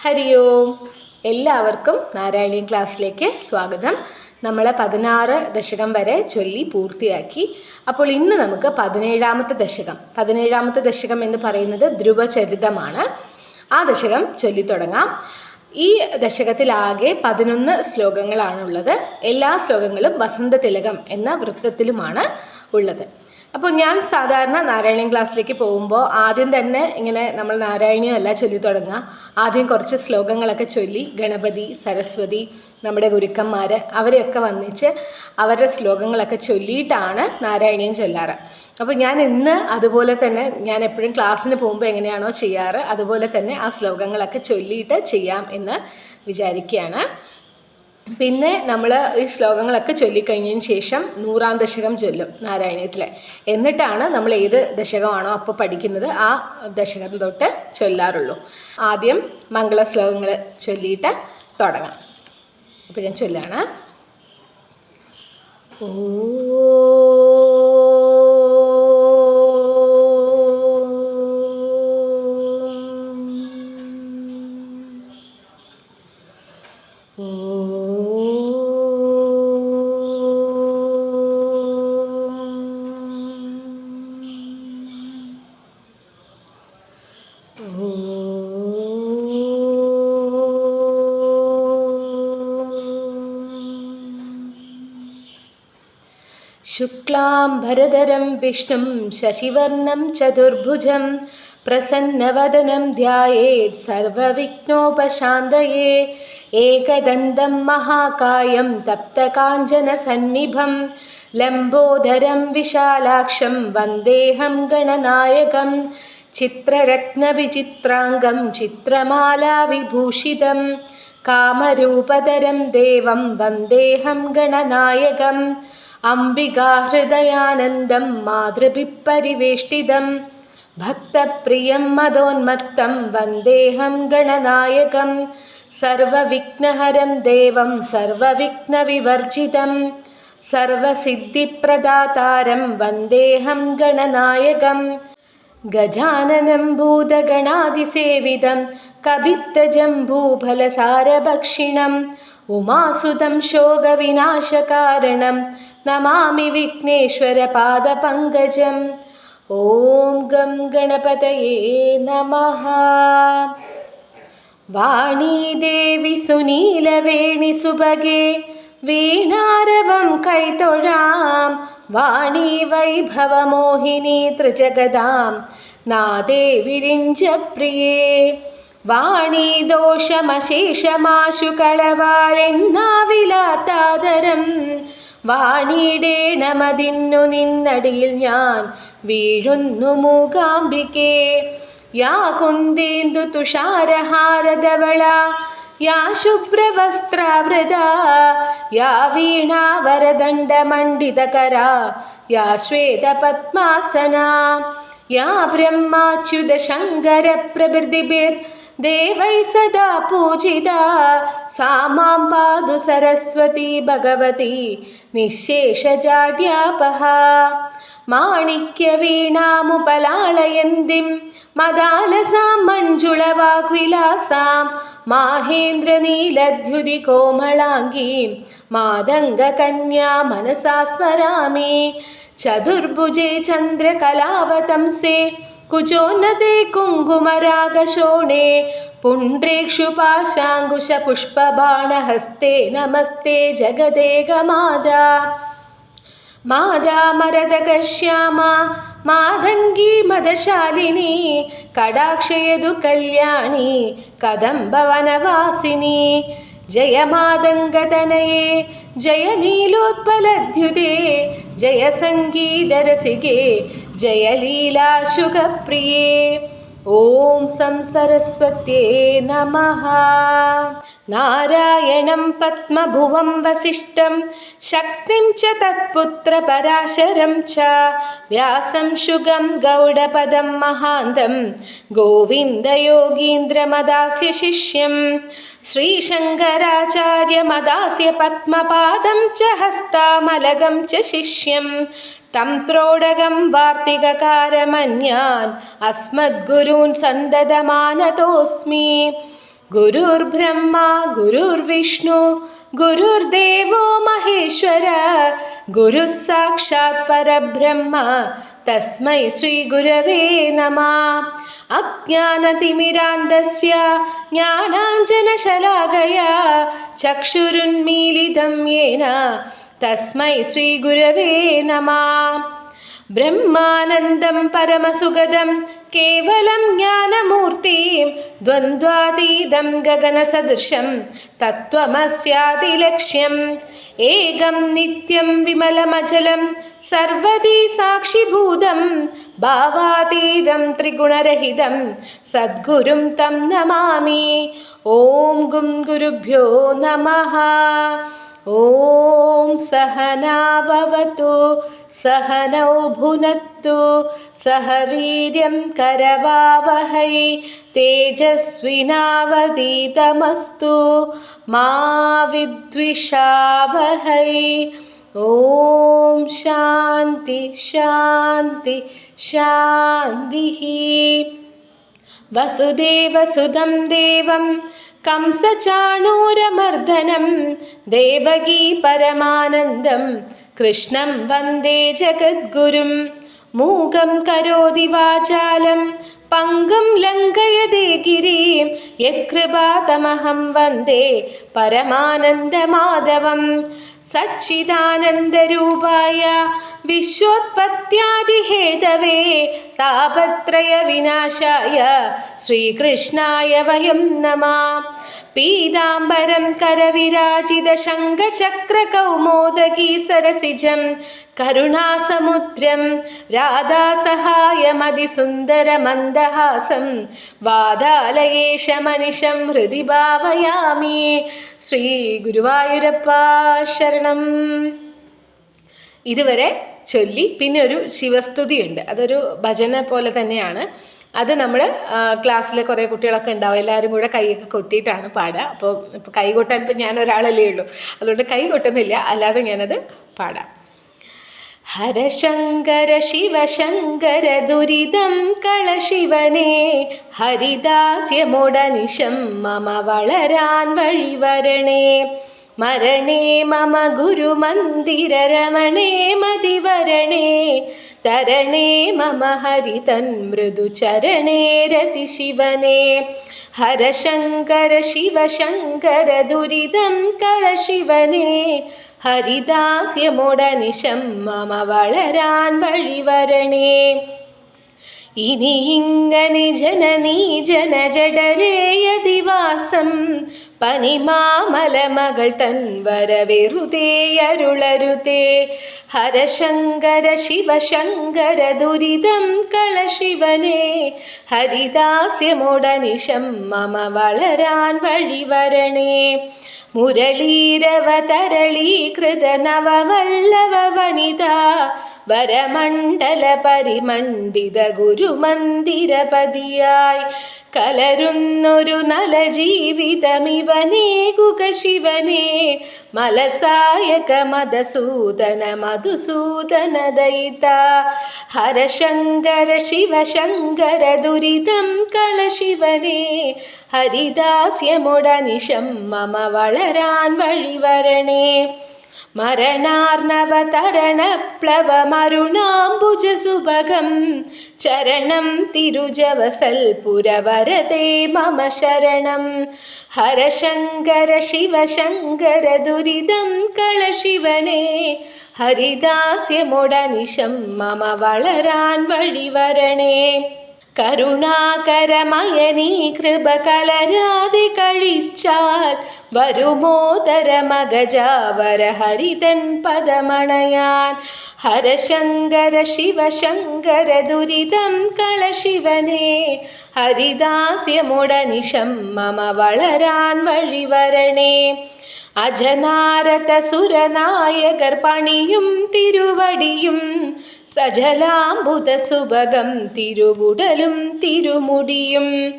ഹരി ഓം. എല്ലാവർക്കും നാരായണീ ക്ലാസ്സിലേക്ക് സ്വാഗതം. നമ്മൾ പതിനാറ് ദശകം വരെ ചൊല്ലി പൂർത്തിയാക്കി. അപ്പോൾ ഇന്ന് നമുക്ക് പതിനേഴാമത്തെ ദശകം. പതിനേഴാമത്തെ ദശകം എന്ന് പറയുന്നത് ധ്രുവചരിതമാണ്. ആ ദശകം ചൊല്ലി തുടങ്ങാം. ഈ ദശകത്തിലാകെ പതിനൊന്ന് ശ്ലോകങ്ങളാണുള്ളത്. എല്ലാ ശ്ലോകങ്ങളും വസന്തതിലകം എന്ന വൃത്തത്തിലുമാണ് ഉള്ളത്. അപ്പോൾ ഞാൻ സാധാരണ നാരായണീയം ക്ലാസ്സിലേക്ക് പോകുമ്പോൾ ആദ്യം തന്നെ ഇങ്ങനെ നമ്മൾ നാരായണീയം അല്ല ചൊല്ലി തുടങ്ങുക. ആദ്യം കുറച്ച് ശ്ലോകങ്ങളൊക്കെ ചൊല്ലി ഗണപതി സരസ്വതി നമ്മുടെ ഗുരുക്കന്മാർ അവരെയൊക്കെ വന്നിച്ച് അവരുടെ ശ്ലോകങ്ങളൊക്കെ ചൊല്ലിയിട്ടാണ് നാരായണീയം ചൊല്ലാറ്. അപ്പോൾ ഞാൻ ഇന്ന് അതുപോലെ തന്നെ ഞാൻ എപ്പോഴും ക്ലാസ്സിന് പോകുമ്പോൾ എങ്ങനെയാണോ ചെയ്യാറ് അതുപോലെ തന്നെ ആ ശ്ലോകങ്ങളൊക്കെ ചൊല്ലിയിട്ട് ചെയ്യാം എന്ന് വിചാരിക്കുകയാണ്. പിന്നെ നമ്മൾ ഈ ശ്ലോകങ്ങളൊക്കെ ചൊല്ലിക്കഴിഞ്ഞതിന് ശേഷം നൂറാം ദശകം ചൊല്ലും നാരായണീയത്തിലെ. എന്നിട്ടാണ് നമ്മൾ ഏത് ദശകമാണോ അപ്പോൾ പഠിക്കുന്നത് ആ ദശകം തൊട്ട് ചൊല്ലാറുള്ളൂ. ആദ്യം മംഗള ശ്ലോകങ്ങൾ ചൊല്ലിയിട്ട് തുടങ്ങാം. അപ്പോൾ ഞാൻ ചൊല്ലാണ്. शुक्लाम्बरधरं विष्णुं शशिवर्णं चतुर्भुजं प्रसन्नवदनं ध्यायेत् सर्वविघ्नोपशान्तये एकदन्तं महाकायं तप्तकाञ्चनसन्निभं लम्बोदरं विशालाक्षं वन्देऽहं गणनायकं चित्ररत्नविचित्राङ्गं चित्रमालाविभूषितं कामरूपधरं देवं वन्देऽहं गणनायकम् अम्बिकाहृदयानन्दं मातृभिः परिवेष्टितं भक्तप्रियं मदोन्मत्तं वन्देऽहं गणनायकं सर्वविघ्नहरं देवं सर्वविघ्नविवर्जितं सर्वसिद्धिप्रदातारं वन्देऽहं गणनायकं गजाननं भूतगणादिसेवितं कबित्तजम्बूफलसारभक्षिणम् उमासुतं शोकविनाशकारणं नमामि विघ्नेश्वरपादपङ्कजम् ॐ गं गणपतये नमः वाणीदेवि सुनीलवेणिसुभगे वीणारवं कैतोळां वाणी वैभवमोहिनी त्रिजगदां नादे विरिञ्जप्रिये വാണി ദോഷമശേഷമാശു കളവാലെന്നാവിലാത്താതരം വാണിയിടേണമതിന്നു നിന്നടിയിൽ ഞാൻ വീഴുന്നു മൂകാംബികേ. യാ കുന്ദേന്ദു തുഷാരഹാരധവള യാ ശുഭ്രവസ്ത്രാവൃത യാ വീണാവരദണ്ഡമണ്ഡിതകര യാ ശ്വേതപത്മാസന യാ ബ്രഹ്മാച്യുതശങ്കരപ്രഭൃതിഭിർ देवै सदा पूजिता। सा मां पातु सरस्वती भगवती निःशेषजाड्यापहा माणिक्यवीणामुपलाळयन्तीं मदालसां मञ्जुळवाग्विलासां माहेन्द्रनीलद्युतिकोमलाङ्गीं मादङ्गकन्या मनसा स्मरामि। चतुर्भुजे चन्द्रकलावतंसे കുചോന്നതേ കുങ്കുമരാഗശോണേ പുണ്ട്രീക്ഷു പാശാങ്കുശ പുഷ്പബാണഹസ്തേ നമസ്തേ ജഗദേകമാതാ മാതാ. മരതകശ്യാമ മാതംഗി മതശാലിനി കടാക്ഷയതു കല്യാണി കദംബവനവാസിനി. ಜಯಮಾದಂಗತನಯೇ ಜಯ ನೀಲೋತ್ಪಲದ್ಯುತೆ ಜಯ ಸಂಗೀತರಸಿಗೆ ಜಯ ಲೀಲಾಶುಖಪ್ರಿಯೇ ॐ संसरस्वत्ये नमः। नारायणं पद्मभुवं वसिष्ठं शक्तिं च तत्पुत्रपराशरं च व्यासं शुगं गौडपदं महान्तं गोविन्दयोगीन्द्रमदास्य शिष्यं श्रीशङ्कराचार्यमदास्य पद्मपादं च हस्तामलगं च शिष्यं तं त्रोडगं वार्तिककारमन्यान् अस्मद्गुरून् सन्ददमानतोऽस्मि गुरुर्ब्रह्मा गुरुर्विष्णु गुरुर्देवो महेश्वर गुरुः साक्षात् परब्रह्म तस्मै श्रीगुरवे नमः अज्ञानतिमिरान्दस्य ज्ञानाञ्जनशलागया चक्षुरुन्मीलितं येन തസ്മൈ ശ്രീഗുരവേ നമ. ബ്രഹ്മാനന്ദം പരമസുഗതം കേവലം ജ്ഞാനമൂർത്തിം ദ്വന്ദ്വാതീതം ഗഗനസദൃശം തത്വമസ്യാതിലക്ഷ്യം. ഏകം നിത്യം വിമലമചലം സർവദീ സാക്ഷിഭൂതം ഭാവാതീതം ത്രിഗുണരഹിതം സദ്ഗുരും തം നമാമി. ഓം ഗും ഗുരുഭ്യോ നമഃ. ॐ सहनाववतु सहनौ भुनक्तु सह वीर्यं करवावहै तेजस्विनावतीतमस्तु मा विद्विषावहै। ॐ शान्ति शान्ति शान्तिः। वसुदेवसुदं देवं കംസചാണൂരമർദ്ദനം ദേവകീ പരമാനന്ദം കൃഷ്ണം വന്ദേ ജഗദ്ഗുരും മൂകം കരോതി വാചാലം പങ്കും ലംഘയതേ ഗിരീം യകൃപാതമഹം വന്ദേ പരമാനന്ദമാധവം. സച്ചിദാനന്ദരൂപായ വിശ്വോത്പത്യാദിഹേതവേ താപത്രയ വിനാശായ ശ്രീകൃഷ്ണായ വയം നമാം. പീതാംബരം കരവിരാജിത ശംഖചക്രകൗമോദകീ സരസിജം. കരുണാസമുദ്രം രാധാസഹായമതിസുന്ദര മന്ദഹാസം. വാദാലയേശ മനിഷം ഹൃദി ഭാവയാമി. ശ്രീ ഗുരുവായൂരപ്പ ശരണം. ഇതുവരെ ചൊല്ലി പിന്നെ ഒരു ശിവസ്തുതിയുണ്ട്. അതൊരു ഭജന പോലെ തന്നെയാണ്. അത് നമ്മൾ ക്ലാസ്സിലെ കുറേ കുട്ടികളൊക്കെ ഉണ്ടാവും. എല്ലാവരും കൂടെ കൈയൊക്കെ കൊട്ടിയിട്ടാണ് പാടുക. അപ്പോൾ ഇപ്പോൾ കൈ കൊട്ടാൻ ഇപ്പം ഞാൻ ഒരാളല്ലേ ഉള്ളൂ. അതുകൊണ്ട് കൈ കൊട്ടുന്നില്ല. അല്ലാതെ ഞാനത് പാടാം. ഹരശങ്കര ശിവശങ്കര ദുരിതം കളശിവനെ ഹരിദാസ്യമുടനിശം മമ വളരാൻ വഴിവരണേ മരണേ മമ ഗുരുമന്ദിരരമണേ മതിവരണേ തരണേ മമ ഹരിതൻ മൃദുചരണേ രതിശിവനെ ഹരശങ്കര ശിവശങ്കര ദുരിതം കളശിവനെ ഹരിദാസ്യമുടനിശം മമ വളരാൻ വഴിവരണേ ഇനി ഇങ്ങനെ ജനനീ ജനജടരേയതിവാസം പനിമാമലമകൾ തൻ വരവെറുതേ അരുളരുതേ. ഹരശങ്കര ശിവശങ്കര ദുരിതം കളശിവനെ ഹരിദാസ്യമുടനിശം മമ വളരാൻ വഴിവരണേ മുരളീരവതരളീകൃത നവവല്ലവ വനിത വരമണ്ഡല പരിമണ്ഡിത ഗുരുമന്ദിരപതിയായി കലരുന്നൊരു നല ജീവിതമിവനേകുക ശിവനെ മലസായക മധുസൂദന മധുസൂദന ദയിത. ഹരശങ്കര ശിവശങ്കര ദുരിതം കള ശിവനെ. ഹരിദാസ്യമുടനിശം മമ വളരാൻ വഴിവരണേ. മരണാർണവതരണപ്ലവമരുണാംബുജസുഭഗം ചരണം തിരുജവസൽപുരവരതേ മമ ശരണം. ഹരശങ്കര ശിവശങ്കര ദുരിതം കളശിവനേ ഹരിദാസ്യമുടനിശം മമ വളരാൻ വഴിവരണേ. കരുണാകരമയനീ കൃപ കലരാതി കഴിച്ചാൽ വരുമോദര മകജാവര ഹരിതൻ പദമണയാൻ. ഹരശങ്കര ശിവശങ്കര ദുരിതം കളശിവനെ ഹരിദാസ്യമുടനിശം മമ വളരാൻ വഴിവരണേ അജനാരത സുരനായകർ പണിയും തിരുവടിയും സജലാംബുത സുഭഗം തിരുവുടലും തിരുമുടിയും.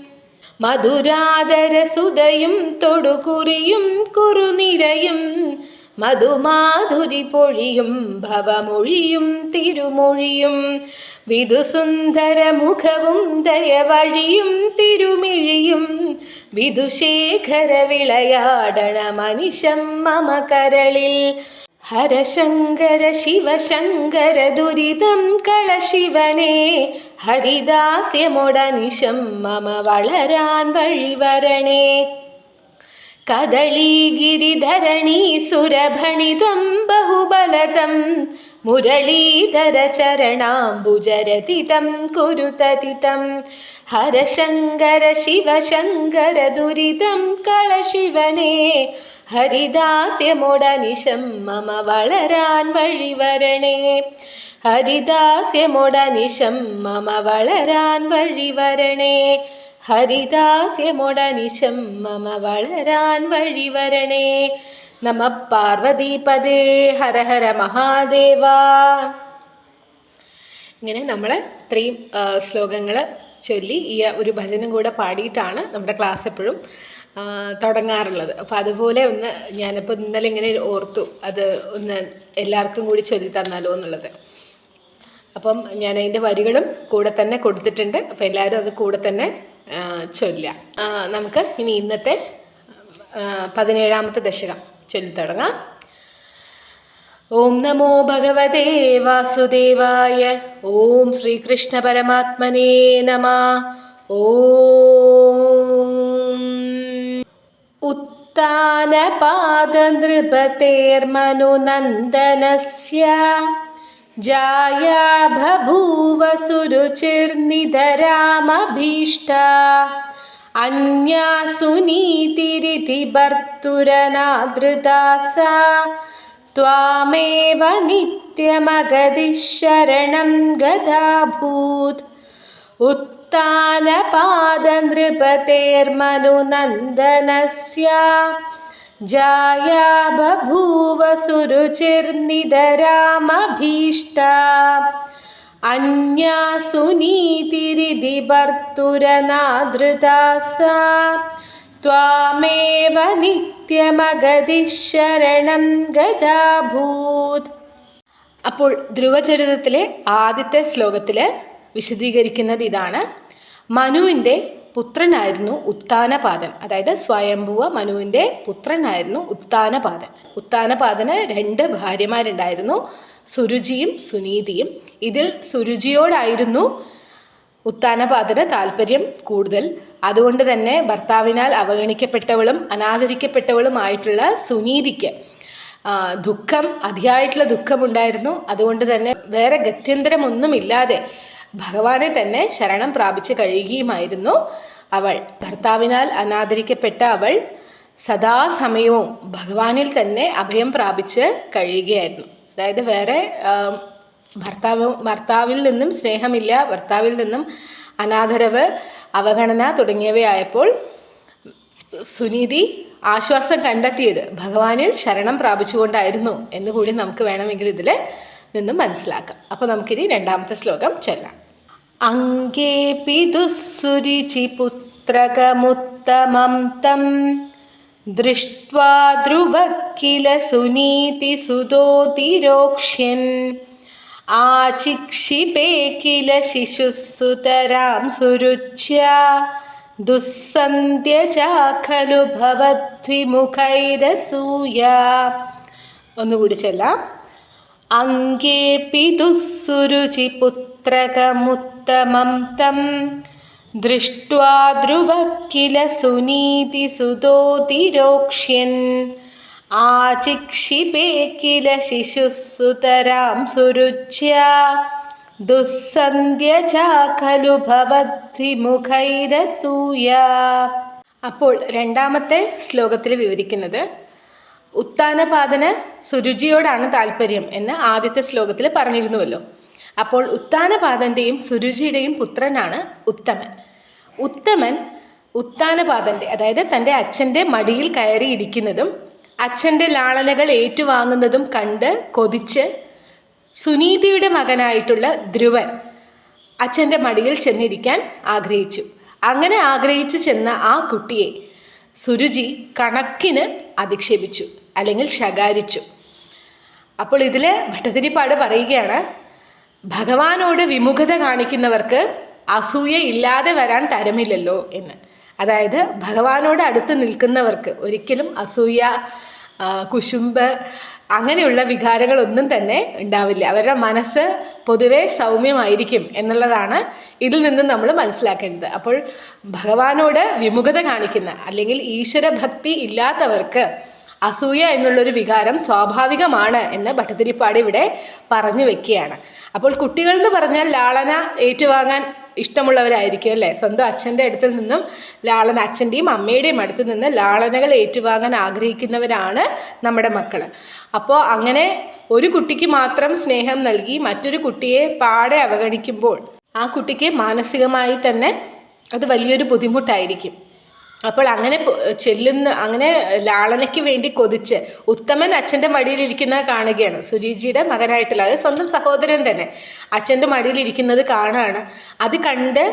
മധുരാദര സുതയും തൊടുകുറിയും കുറുനിരയും. മധുമാധുരി പൊഴിയും ഭവമൊഴിയും തിരുമൊഴിയും. വിധുസുന്ദര മുഖവും ദയവഴിയും തിരുമിഴിയും. വിധുശേഖര വിളയാടണ മനുഷ്യം മമ കരളിൽ ഹരശങ്കര ശിവശങ്കര ദുരിതം കളശിവനെ ഹരിദാസ്യമുടനിശം മമ വളരാൻ വഴിവരണേ कदलीगिरिधरणिसुरभणितं बहुबलदं मुरलीधरचरणाम्बुजरतितं कुरुततितं हरशङ्कर हरशङ्करशिवशङ्करदुरितं कळशिवने हरिदास्यमुडनिशं मम वळरान् वळिवरणे हरिदास्यमुडनिशं मम वळरान् वळिवरणे ഹരിദാസ്യമൊടനിശം മമ വളരാൻ വഴിവരണേ നമ പാർവതീപദേ ഹര ഹര മഹാദേവ. ഇങ്ങനെ നമ്മൾ ഇത്രയും ശ്ലോകങ്ങൾ ചൊല്ലി ഈ ഒരു ഭജനം കൂടെ പാടിയിട്ടാണ് നമ്മുടെ ക്ലാസ് എപ്പോഴും തുടങ്ങാറുള്ളത്. അപ്പോൾ അതുപോലെ ഒന്ന് ഞാനിപ്പോൾ ഇന്നലെ ഇങ്ങനെ ഓർത്തു അത് ഒന്ന് എല്ലാവർക്കും കൂടി ചൊല്ലി തന്നാലോ എന്നുള്ളത്. അപ്പം ഞാൻ അതിന്റെ വരികളും കൂടെ തന്നെ കൊടുത്തിട്ടുണ്ട്. അപ്പോൾ എല്ലാവരും അത് കൂടെ തന്നെ ചൊല്ല നമുക്ക് ഇനി ഇന്നത്തെ പതിനേഴാമത്തെ ദശകം ചൊല്ലിത്തുടങ്ങാം ഓം നമോ ഭഗവതേ വാസുദേവായ ഓം ശ്രീകൃഷ്ണ പരമാത്മനേ നമ ഉത്താന പാദ നൃപതേർമനുനന്ദനസ്യ जाया बभूव सुरुचिर्निधरामभीष्टा अन्या सुनीतिरिति भर्तुरनादृता सा त्वामेव नित्यमगदिः शरणं गदाभूत्। उत्तानपादनृपतेर्मनुनन्दनस्य जाया बभूव सुरुचिर्निधरामभीष्टा अन्या सुनीतिरिति भर्तुरनादृता सा त्वामेव नित्यमगदिः शरणं गदाभूत् അപ്പോൾ ധ്രുവചരിതത്തിലെ ആദ്യത്തെ ശ്ലോകത്തിൽ വിശദീകരിക്കുന്നത് ഇതാണ് മനുവിൻ്റെ പുത്രനായിരുന്നു ഉത്താനപാദൻ. അതായത് സ്വയംഭുവ മനുവിന്റെ പുത്രനായിരുന്നു ഉത്താനപാദൻ. ഉത്താനപാദന് രണ്ട് ഭാര്യമാരുണ്ടായിരുന്നു സുരുചിയും സുനീതിയും. ഇതിൽ സുരുചിയോടായിരുന്നു ഉത്താനപാദന് താല്പര്യം കൂടുതൽ. അതുകൊണ്ട് തന്നെ ഭർത്താവിനാൽ അവഗണിക്കപ്പെട്ടവളും അനാദരിക്കപ്പെട്ടവളുമായിട്ടുള്ള സുനീതിക്ക് ദുഃഖം അതിയായിട്ടുള്ള ദുഃഖമുണ്ടായിരുന്നു. അതുകൊണ്ട് തന്നെ വേറെ ഗത്യന്തരമൊന്നുമില്ലാതെ ഭഗവാനെ തന്നെ ശരണം പ്രാപിച്ചു കഴിയുകയുമായിരുന്നു അവൾ. ഭർത്താവിനാൽ അനാദരിക്കപ്പെട്ട അവൾ സദാസമയവും ഭഗവാനിൽ തന്നെ അഭയം പ്രാപിച്ച് കഴിയുകയായിരുന്നു. അതായത് വേറെ ഭർത്താവ് ഭർത്താവിൽ നിന്നും സ്നേഹമില്ല ഭർത്താവിൽ നിന്നും അനാദരവ് അവഗണന തുടങ്ങിയവയായപ്പോൾ സുനീതി ആശ്വാസം കണ്ടെത്തിയത് ഭഗവാനിൽ ശരണം പ്രാപിച്ചുകൊണ്ടായിരുന്നു എന്നുകൂടി നമുക്ക് വേണമെങ്കിൽ ഇതിൽ നിന്നും മനസ്സിലാക്കാം. അപ്പോൾ നമുക്കിനി രണ്ടാമത്തെ ശ്ലോകം ചൊല്ലാം. അങ്കേപി ദുസ്സുരുചി പുത്രകമുത്തമം തം ദൃഷ്ട്വാ സുനീതി സുതോതിരോക്ഷ്യൻ ആചിക്ഷിപേ കില ശിശുസുതരാം സുരുച്യ ദുസ്സന്ധ്യ ഭവദ്വിമുഖൈരസൂയ. ഒന്നുകൂടി ചെല്ലാം. അങ്കേപി ദുസ്സുരുചി പുത്രകമുത്തമം തം. ദൃഷ്ട്വാ സുനീതി സുതോതിരോക്ഷ്യൻ. ആചിക്ഷിപേ കില ശിശുസുതരാം സുരുച്യ. ദുസ്സന്ധ്യ ചാഖലു ഭവദ്വിമുഖൈരസൂയ. അപ്പോൾ രണ്ടാമത്തെ ശ്ലോകത്തിൽ വിവരിക്കുന്നത് ഉത്താനപാദന് സുരുചിയോടാണ് താല്പര്യം എന്ന് ആദ്യത്തെ ശ്ലോകത്തിൽ പറഞ്ഞിരുന്നുവല്ലോ. അപ്പോൾ ഉത്താനപാദന്റെയും സുരുചിയുടെയും പുത്രനാണ് ഉത്തമൻ. ഉത്തമൻ ഉത്താനപാദന്റെ അതായത് തന്റെ അച്ഛന്റെ മടിയിൽ കയറിയിരിക്കുന്നതും അച്ഛന്റെ ലാളനകൾ ഏറ്റുവാങ്ങുന്നതും കണ്ട് കൊതിച്ച് സുനീതിയുടെ മകനായിട്ടുള്ള ധ്രുവൻ അച്ഛന്റെ മടിയിൽ ചെന്നിരിക്കാൻ ആഗ്രഹിച്ചു. അങ്ങനെ ആഗ്രഹിച്ചു ചെന്ന ആ കുട്ടിയെ സുരുചി കണക്കിന് അധിക്ഷേപിച്ചു. അല്ലെങ്കിൽ ശകാരിച്ചു. അപ്പോൾ ഇതിൽ ഭട്ടതിരിപ്പാട് പറയുകയാണ് ഭഗവാനോട് വിമുഖത കാണിക്കുന്നവർക്ക് അസൂയ ഇല്ലാതെ വരാൻ തരമില്ലല്ലോ എന്ന്. അതായത് ഭഗവാനോട് അടുത്ത് നിൽക്കുന്നവർക്ക് ഒരിക്കലും അസൂയ കുശുമ്പ് അങ്ങനെയുള്ള വികാരങ്ങളൊന്നും തന്നെ ഉണ്ടാവില്ല. അവരുടെ മനസ്സ് പൊതുവെ സൗമ്യമായിരിക്കും എന്നുള്ളതാണ് ഇതിൽ നിന്ന് നമ്മൾ മനസ്സിലാക്കേണ്ടത്. അപ്പോൾ ഭഗവാനോട് വിമുഖത കാണിക്കുന്ന അല്ലെങ്കിൽ ഈശ്വരഭക്തി ഇല്ലാത്തവർക്ക് അസൂയ എന്നുള്ളൊരു വികാരം സ്വാഭാവികമാണ് എന്ന് ഭട്ടതിരിപ്പാട് ഇവിടെ പറഞ്ഞു വെക്കുകയാണ്. അപ്പോൾ കുട്ടികൾ എന്ന് പറഞ്ഞാൽ ലാളന ഏറ്റുവാങ്ങാൻ ഇഷ്ടമുള്ളവരായിരിക്കും അല്ലേ? സ്വന്തം അച്ഛന്റെ അടുത്ത് നിന്നും ലാളന അച്ഛന്റെയും അമ്മയുടെയും അടുത്ത് നിന്ന് ലാളനകൾ ഏറ്റുവാങ്ങാൻ ആഗ്രഹിക്കുന്നവരാണ് നമ്മുടെ മക്കൾ അപ്പോൾ അങ്ങനെ ഒരു കുട്ടിക്ക് മാത്രം സ്നേഹം നൽകി മറ്റൊരു കുട്ടിയെ പാടെ അവഗണിക്കുമ്പോൾ ആ കുട്ടിക്ക് മാനസികമായി തന്നെ അത് വലിയൊരു ബുദ്ധിമുട്ടായിരിക്കും. അപ്പോൾ അങ്ങനെ ചെല്ലുന്ന അങ്ങനെ ലാളനയ്ക്ക് വേണ്ടി കൊതിച്ച് ഉത്തമൻ അച്ഛന്റെ മടിയിലിരിക്കുന്നത് കാണുകയാണ്. സുരീജിയുടെ മകനായിട്ടുള്ള അതായത് സ്വന്തം സഹോദരൻ തന്നെ. അച്ഛന്റെ മടിയിലിരിക്കുന്നത് കാണുകയാണ് അത് കണ്ട്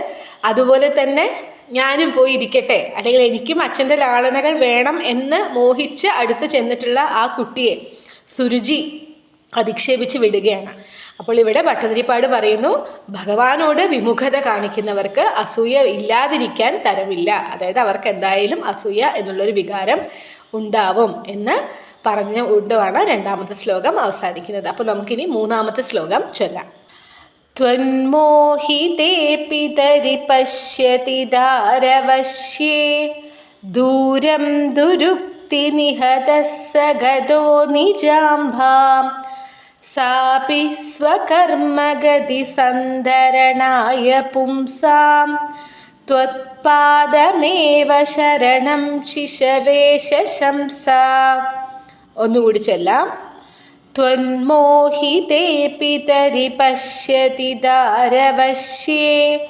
അതുപോലെ തന്നെ ഞാനും പോയി ഇരിക്കട്ടെ അല്ലെങ്കിൽ എനിക്കും അച്ഛന്റെ ലാളനകൾ വേണം എന്ന് മോഹിച്ച് അടുത്ത് ചെന്നിട്ടുള്ള ആ കുട്ടിയെ സുരുചി അധിക്ഷേപിച്ച് വിടുകയാണ്. അപ്പോൾ ഇവിടെ ഭട്ടതിരിപ്പാട് പറയുന്നു ഭഗവാനോട് വിമുഖത കാണിക്കുന്നവർക്ക് അസൂയ ഇല്ലാതിരിക്കാൻ തരമില്ല അതായത് അവർക്ക് എന്തായാലും അസൂയ എന്നുള്ളൊരു വികാരം ഉണ്ടാവും എന്ന് പറഞ്ഞ കൊണ്ടുമാണ് രണ്ടാമത്തെ ശ്ലോകം അവസാനിക്കുന്നത് അപ്പോൾ നമുക്കിനി മൂന്നാമത്തെ ശ്ലോകം ചൊല്ലാം त्वन्मोहिते पितरि पश्यति दारवश्ये दूरं दुरुक्तिनिहतः स गतो സാപി സ്വകർമ്മഗതി സന്തരണായ പുംസാം. ത്വത്പാദമേവ ശരണം ശിശവേശംസ ഒന്നുകൂടി ചൊല്ലാം. ത്വന്മോഹിതേ പിതരി പശ്യതി ദാരവശ്യേ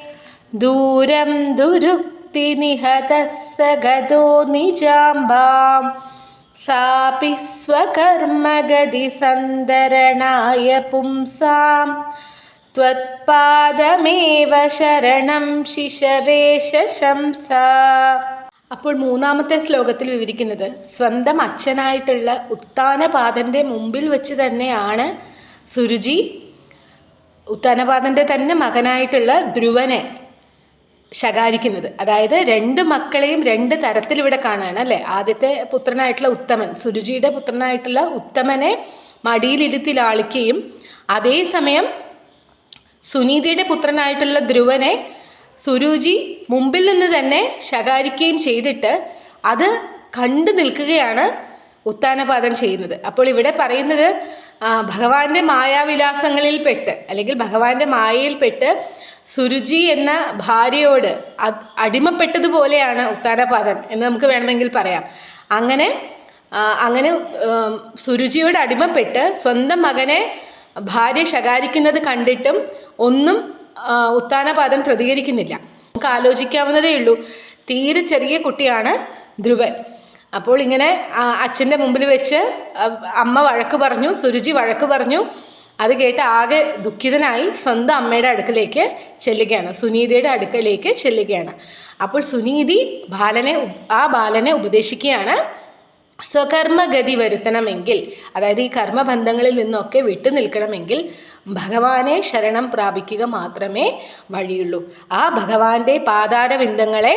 ദൂരം ദുരുക്തി നിഹതസ്സഗതോ നിജാംബാം. സാപി സ്വകർമ്മഗതി സന്തരണായ പുംസാം. ത്വത്പാദമേവ ശരണം ശിശവേശംസ അപ്പോൾ മൂന്നാമത്തെ ശ്ലോകത്തിൽ വിവരിക്കുന്നത് സ്വന്തം അച്ഛനായിട്ടുള്ള ഉത്താനപാദന്റെ മുമ്പിൽ വെച്ച് തന്നെയാണ് സുരുചി ഉത്താനപാദന്റെ തന്നെ മകനായിട്ടുള്ള ധ്രുവനെ ശകാരിക്കുന്നത്. അതായത് രണ്ട് മക്കളെയും രണ്ട് തരത്തിൽ ഇവിടെ കാണുകയാണ് അല്ലേ? ആദ്യത്തെ പുത്രനായിട്ടുള്ള ഉത്തമൻ സുരുചിയുടെ പുത്രനായിട്ടുള്ള ഉത്തമനെ മടിയിലിരുത്തി ലാളിക്കുകയും അതേസമയം സുനീതിയുടെ പുത്രനായിട്ടുള്ള ധ്രുവനെ സുരുചി മുമ്പിൽ നിന്ന് തന്നെ ശകാരിക്കുകയും ചെയ്തിട്ട് അത് കണ്ടു നിൽക്കുകയാണ് ഉത്താനപാദം ചെയ്യുന്നത്. അപ്പോൾ ഇവിടെ പറയുന്നത് ഭഗവാന്റെ മായാവിലാസങ്ങളിൽ പെട്ട് അല്ലെങ്കിൽ ഭഗവാന്റെ മായയിൽപ്പെട്ട് സുരുചി എന്ന ഭാര്യയോട് അടിമപ്പെട്ടതുപോലെയാണ് ഉത്താനപാദൻ എന്ന് നമുക്ക് വേണമെങ്കിൽ പറയാം. അങ്ങനെ അങ്ങനെ സുരുചിയോട് അടിമപ്പെട്ട് സ്വന്തം മകനെ ഭാര്യ ശകാരിക്കുന്നത് കണ്ടിട്ടും ഒന്നും ഉത്താനപാദൻ പ്രതികരിക്കുന്നില്ല. നമുക്ക് ആലോചിക്കാവുന്നതേ ഉള്ളൂ. തീരെ ചെറിയ കുട്ടിയാണ് ധ്രുവൻ. അപ്പോൾ ഇങ്ങനെ അച്ഛന്റെ മുമ്പിൽ വെച്ച് അമ്മ വഴക്ക് പറഞ്ഞു സുരുചി വഴക്ക് പറഞ്ഞു. അത് കേട്ട് ആകെ ദുഃഖിതനായി സ്വന്തം അമ്മയുടെ അടുക്കലേക്ക് ചെല്ലുകയാണ്. സുനീതിയുടെ അടുക്കലേക്ക് ചെല്ലുകയാണ്. അപ്പോൾ സുനീതി ബാലനെ ആ ബാലനെ ഉപദേശിക്കുകയാണ്. സ്വകർമ്മഗതി വരുത്തണമെങ്കിൽ അതായത് ഈ കർമ്മബന്ധങ്ങളിൽ നിന്നൊക്കെ വിട്ടു നിൽക്കണമെങ്കിൽ ഭഗവാനെ ശരണം പ്രാപിക്കുക മാത്രമേ വഴിയുള്ളൂ. ആ ഭഗവാന്റെ പാതാരബിന്ദങ്ങളെ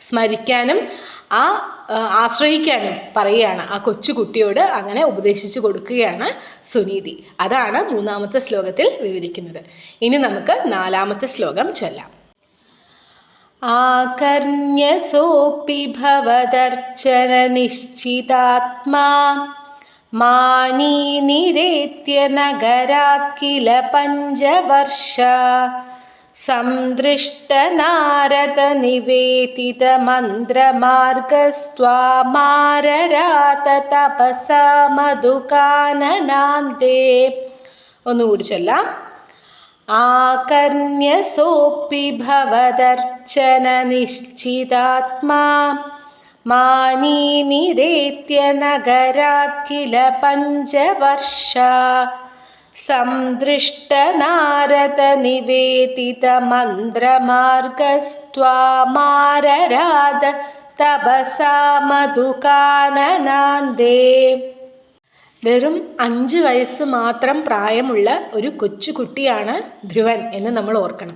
സ്മരിക്കാനും ആ ആശ്രയിക്കാനും പറയുകയാണ്. ആ കൊച്ചു കുട്ടിയോട് അങ്ങനെ ഉപദേശിച്ചു കൊടുക്കുകയാണ് സുനീതി. അതാണ് മൂന്നാമത്തെ ശ്ലോകത്തിൽ വിവരിക്കുന്നത്. ഇനി നമുക്ക് നാലാമത്തെ ശ്ലോകം ചൊല്ലാം. ആകർണ്യസോപ്പി ഭവദർച്ചന നിശ്ചിതാത്മാ മാനീ നിരേത്യ നഗരാത് കില പഞ്ചവർഷ സംദൃഷ്ട നാരദ നിവേദിത സന്തൃഷ്ടനാരദനിവേദിതമന്ത്രമാർഗസ്വാമാരരാത തപസ മധുകാനനാന്തേ ഒന്നുകൂടി ചൊല്ലാം ആകർണ്യസോപ്പി ഭവദർച്ചന നിശ്ചിതാത്മാ മാനീനിരേത്യ നഗരാത് കില പഞ്ചവർഷ सन्दृष्टनारदनिवेदितमन्त्रमार्गस्त्वामारराध तपसा मधुकाननान्दे വെറും അഞ്ച് വയസ്സ് മാത്രം പ്രായമുള്ള ഒരു കൊച്ചു കുട്ടിയാണ് ധ്രുവൻ എന്ന് നമ്മൾ ഓർക്കണം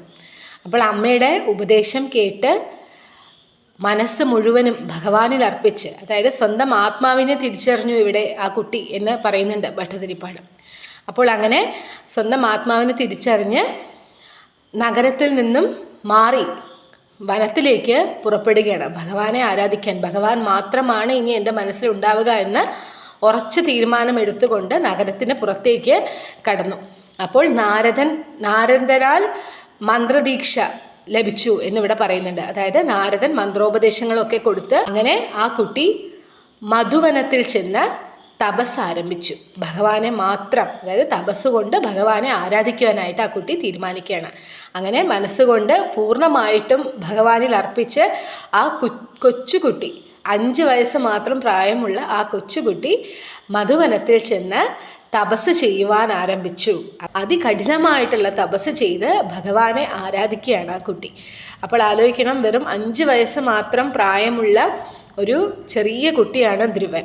അപ്പോൾ അമ്മയുടെ ഉപദേശം കേട്ട് മനസ്സ് മുഴുവനും ഭഗവാനിൽ അർപ്പിച്ച് അതായത് സ്വന്തം ആത്മാവിനെ തിരിച്ചറിഞ്ഞു ഇവിടെ ആ കുട്ടി എന്ന് പറയുന്നുണ്ട് ഭട്ടതിരിപ്പാട് അപ്പോൾ അങ്ങനെ സ്വന്തം ആത്മാവിനെ തിരിച്ചറിഞ്ഞ് നഗരത്തിൽ നിന്നും മാറി വനത്തിലേക്ക് പുറപ്പെടുകയാണ്. ഭഗവാനെ ആരാധിക്കാൻ ഭഗവാൻ മാത്രമാണ് ഇനി എന്റെ മനസ്സിൽ ഉണ്ടാവുക എന്ന് ഉറച്ച തീരുമാനമെടുത്തുകൊണ്ട് നഗരത്തിന് പുറത്തേക്ക് കടന്നു. അപ്പോൾ നാരദൻ നാരദനാൽ മന്ത്രദീക്ഷ ലഭിച്ചു എന്നിവിടെ പറയുന്നുണ്ട്. അതായത് നാരദൻ മന്ത്രോപദേശങ്ങളൊക്കെ കൊടുത്ത് അങ്ങനെ ആ കുട്ടി മധുവനത്തിൽ ചെന്ന് തപസ് ആരംഭിച്ചു. ഭഗവാനെ മാത്രം അതായത് തപസ് കൊണ്ട് ഭഗവാനെ ആരാധിക്കുവാനായിട്ട് ആ കുട്ടി തീരുമാനിക്കുകയാണ്. അങ്ങനെ മനസ്സുകൊണ്ട് പൂർണമായിട്ടും ഭഗവാനിൽ അർപ്പിച്ച് ആ കൊച്ചുകുട്ടി അഞ്ച് വയസ്സ് മാത്രം പ്രായമുള്ള ആ കൊച്ചുകുട്ടി മധുവനത്തിൽ ചെന്ന് തപസ് ചെയ്യുവാൻ ആരംഭിച്ചു. അതികഠിനമായിട്ടുള്ള തപസ് ചെയ്ത് ഭഗവാനെ ആരാധിക്കുകയാണ് ആ കുട്ടി. അപ്പോൾ ആലോചിക്കണം വെറും അഞ്ച് വയസ്സ് മാത്രം പ്രായമുള്ള ഒരു ചെറിയ കുട്ടിയാണ് ധ്രുവൻ.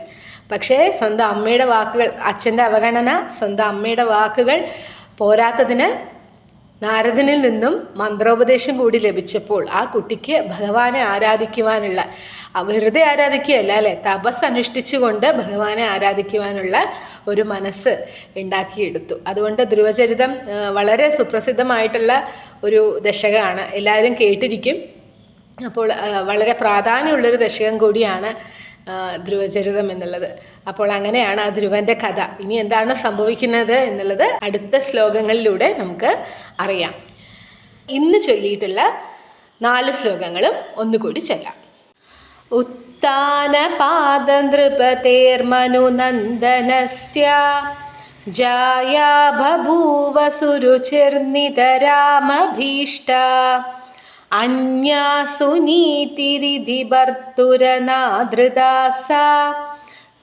പക്ഷേ സ്വന്തം അമ്മയുടെ വാക്കുകൾ അച്ഛന്റെ അവഗണന സ്വന്തം അമ്മയുടെ വാക്കുകൾ പോരാത്തതിന് നാരദനിൽ നിന്നും മന്ത്രോപദേശം കൂടി ലഭിച്ചപ്പോൾ ആ കുട്ടിക്ക് ഭഗവാനെ ആരാധിക്കുവാനുള്ള വെറുതെ ആരാധിക്കുകയല്ല അല്ലേ? തപസ് അനുഷ്ഠിച്ചുകൊണ്ട് ഭഗവാനെ ആരാധിക്കുവാനുള്ള ഒരു മനസ്സ് ഉണ്ടാക്കിയെടുത്തു. അതുകൊണ്ട് ധ്രുവചരിതം വളരെ സുപ്രസിദ്ധമായിട്ടുള്ള ഒരു ദശകമാണ്. എല്ലാവരും കേട്ടിരിക്കും. അപ്പോൾ വളരെ പ്രാധാന്യമുള്ളൊരു ദശകം കൂടിയാണ് ധ്രുവചരിതം എന്നുള്ളത്. അപ്പോൾ അങ്ങനെയാണ് ആ ധ്രുവന്റെ കഥ. ഇനി എന്താണ് സംഭവിക്കുന്നത് എന്നുള്ളത് അടുത്ത ശ്ലോകങ്ങളിലൂടെ നമുക്ക് അറിയാം. ഇന്ന് ചൊല്ലിയിട്ടുള്ള നാല് ശ്ലോകങ്ങളും ഒന്നുകൂടി ചൊല്ലാം. ഉത്താനപാദനൃപതേർമനുനന്ദനസ്യ ജായാ ബഭൂവ സുരുചിർനിതരാമഭീഷ്ട अन्या सुनीतिरिधि भर्तुरनादृदा सा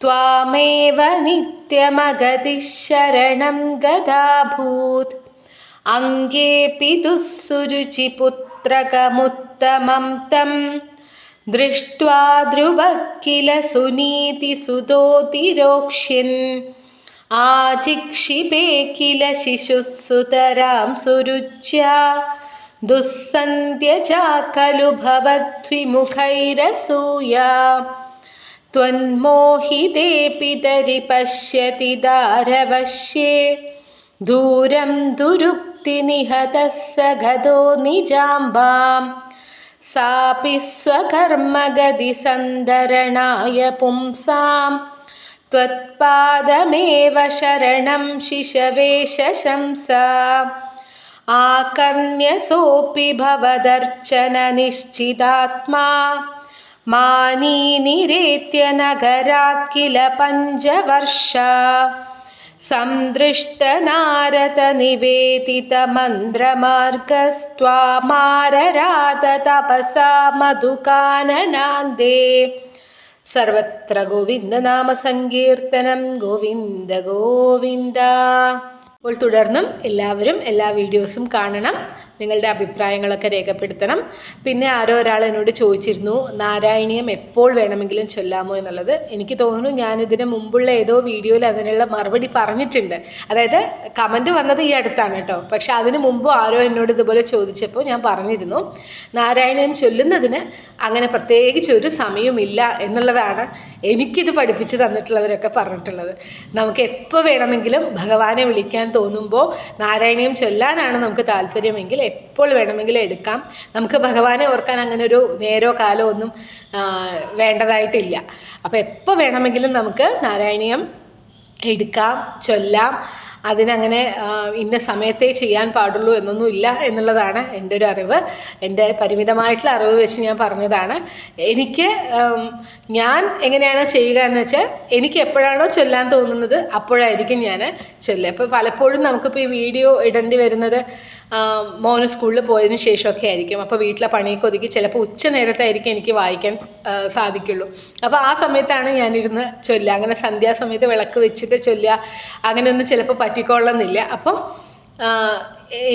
त्वामेव नित्यमगतिः शरणं गदाभूत् अङ्गेऽपि दुःसुरुचिपुत्रकमुत्तमं तं दृष्ट्वा ध्रुवः किल सुनीतिसुतोतिरोक्षिन् आचिक्षिपे किल शिशुः सुतरां सुरुच्या दुःसन्त्य च खलु भवद्विमुखैरसूया। त्वन्मोहिते पितरि पश्यति दारवश्ये। दूरं दुरुक्तिनिहतः स गतो निजाम्बां सापि स्वकर्मगतिसन्दरणाय पुंसां त्वत्पादमेव शरणं शिशवे शशंसा आकन्यसोऽपि भवदर्चननिश्चितात्मा मानीनिरेत्य नगरात् किल पञ्चवर्ष सन्दृष्टनारदनिवेदितमन्द्रमार्गस्त्वामारराध तपसा मधुकाननान्दे सर्वत्र गोविन्दनामसङ्कीर्तनं गोविन्द गोविन्द അപ്പോൾ തുടർന്നും എല്ലാവരും എല്ലാ വീഡിയോസും കാണണം. നിങ്ങളുടെ അഭിപ്രായങ്ങളൊക്കെ രേഖപ്പെടുത്തണം. പിന്നെ ആരോ ഒരാൾ എന്നോട് ചോദിച്ചിരുന്നു നാരായണീയം എപ്പോൾ വേണമെങ്കിലും ചൊല്ലാമോ? എന്നുള്ളത്. എനിക്ക് തോന്നുന്നു ഞാനിതിന് മുമ്പുള്ള ഏതോ വീഡിയോയിൽ അതിനുള്ള മറുപടി പറഞ്ഞിട്ടുണ്ട്. അതായത് കമന്റ് വന്നത് ഈ അടുത്താണ് കേട്ടോ. പക്ഷേ അതിന് മുമ്പ് ആരോ എന്നോട് ഇതുപോലെ ചോദിച്ചപ്പോൾ ഞാൻ പറഞ്ഞിരുന്നു നാരായണീയം ചൊല്ലുന്നതിന് അങ്ങനെ പ്രത്യേകിച്ച് ഒരു സമയമില്ല എന്നുള്ളതാണ് എനിക്കിത് പഠിപ്പിച്ച് തന്നിട്ടുള്ളവരൊക്കെ പറഞ്ഞിട്ടുള്ളത്. നമുക്ക് എപ്പോൾ വേണമെങ്കിലും ഭഗവാനെ വിളിക്കാൻ തോന്നുമ്പോൾ നാരായണീയം ചൊല്ലാനാണ് നമുക്ക് താല്പര്യമെങ്കിൽ എപ്പോൾ വേണമെങ്കിലും എടുക്കാം. നമുക്ക് ഭഗവാനെ ഓർക്കാൻ അങ്ങനെ ഒരു നേരോ കാലോ ഒന്നും വേണ്ടതായിട്ടില്ല. അപ്പോൾ എപ്പോൾ വേണമെങ്കിലും നമുക്ക് നാരായണീയം എടുക്കാം ചൊല്ലാം. അതിനങ്ങനെ ഇന്ന സമയത്തേ ചെയ്യാൻ പാടുള്ളൂ എന്നൊന്നും ഇല്ല എന്നുള്ളതാണ് എന്റെ ഒരു അറിവ്. എന്റെ പരിമിതമായിട്ടുള്ള അറിവ് വെച്ച് ഞാൻ പറഞ്ഞതാണ്. എനിക്ക് ഞാൻ എങ്ങനെയാണോ ചെയ്യുക എന്ന് വെച്ചാൽ എനിക്ക് എപ്പോഴാണോ ചൊല്ലാൻ തോന്നുന്നത് അപ്പോഴായിരിക്കും ഞാൻ ചൊല്ലുക. അപ്പോൾ പലപ്പോഴും നമുക്കിപ്പോൾ ഈ വീഡിയോ ഇടേണ്ടി വരുന്നത് മോന് സ്കൂളിൽ പോയതിന് ശേഷമൊക്കെ ആയിരിക്കും. അപ്പോൾ വീട്ടിലെ പണിയൊക്കെ ഒതുക്കി ചിലപ്പോൾ ഉച്ച നേരത്തായിരിക്കും എനിക്ക് വായിക്കാൻ സാധിക്കുള്ളൂ. അപ്പോൾ ആ സമയത്താണ് ഞാനിരുന്ന് ചൊല്ലുക. അങ്ങനെ സന്ധ്യാസമയത്ത് വിളക്ക് വെച്ചിട്ട് ചൊല്ലുക. അങ്ങനെയൊന്നും ചിലപ്പോൾ പറ്റിക്കൊള്ളുന്നില്ല. അപ്പം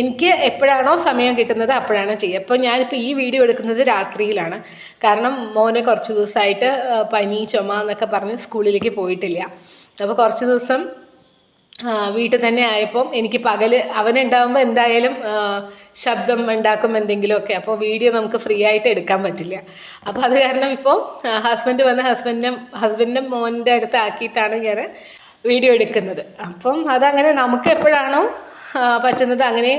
എനിക്ക് എപ്പോഴാണോ സമയം കിട്ടുന്നത് അപ്പോഴാണ് ചെയ്യുക. അപ്പോൾ ഞാനിപ്പോൾ ഈ വീഡിയോ എടുക്കുന്നത് രാത്രിയിലാണ്. കാരണം മോനെ കുറച്ച് ദിവസമായിട്ട് പനി ചുമ എന്നൊക്കെ പറഞ്ഞ് സ്കൂളിലേക്ക് പോയിട്ടില്ല. അപ്പോൾ കുറച്ച് ദിവസം വീട്ടിൽ തന്നെ ആയപ്പം എനിക്ക് പകൽ അവനുണ്ടാകുമ്പോൾ എന്തായാലും ശബ്ദം ഉണ്ടാക്കും എന്തെങ്കിലുമൊക്കെ. അപ്പോൾ വീഡിയോ നമുക്ക് ഫ്രീ ആയിട്ട് എടുക്കാൻ പറ്റില്ല. അപ്പോൾ അത് കാരണം ഇപ്പോൾ ഹസ്ബൻഡ് വന്ന് ഹസ്ബൻഡിനെ ഹസ്ബൻഡിന്റെ മോന്റെ അടുത്ത് ആക്കിയിട്ടാണ് ഞാൻ വീഡിയോ എടുക്കുന്നത്. അപ്പം അതങ്ങനെ നമുക്ക് എപ്പോഴാണോ പറ്റുന്നത് അങ്ങനെ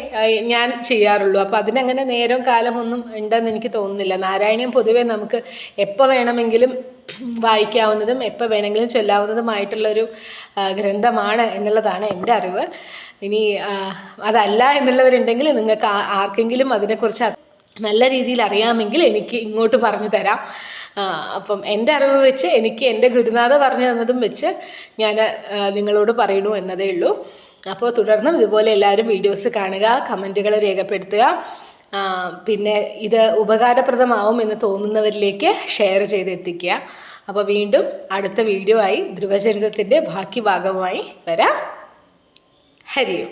ഞാൻ ചെയ്യാറുള്ളൂ. അപ്പോൾ അതിനങ്ങനെ നേരം കാലമൊന്നും ഉണ്ടെന്ന് എനിക്ക് തോന്നുന്നില്ല. നാരായണീയം പൊതുവേ നമുക്ക് എപ്പോൾ വേണമെങ്കിലും വായിക്കാവുന്നതും എപ്പോൾ വേണമെങ്കിലും ചൊല്ലാവുന്നതുമായിട്ടുള്ളൊരു ഗ്രന്ഥമാണ് എന്നുള്ളതാണ് എന്റെ അറിവ്. ഇനി അതല്ല എന്നുള്ളവരുണ്ടെങ്കിൽ നിങ്ങൾക്ക് ആർക്കെങ്കിലും അതിനെക്കുറിച്ച് നല്ല രീതിയിൽ അറിയാമെങ്കിൽ എനിക്ക് ഇങ്ങോട്ട് പറഞ്ഞു തരാം. അപ്പം എന്റെ അറിവ് വെച്ച് എനിക്ക് എന്റെ ഗുരുനാഥ പറഞ്ഞു തന്നതും വെച്ച് ഞാൻ നിങ്ങളോട് പറയണു എന്നതേ ഉള്ളൂ. അപ്പോൾ തുടർന്നും ഇതുപോലെ എല്ലാവരും വീഡിയോസ് കാണുക കമന്റുകൾ രേഖപ്പെടുത്തുക. പിന്നെ ഇത് ഉപകാരപ്രദമാവും എന്ന് തോന്നുന്നവരിലേക്ക് ഷെയർ ചെയ്തെത്തിക്കുക. അപ്പോൾ വീണ്ടും അടുത്ത വീഡിയോ ആയി ധ്രുവചരിതത്തിന്റെ ബാക്കി ഭാഗമായി വരാം ഹരിയും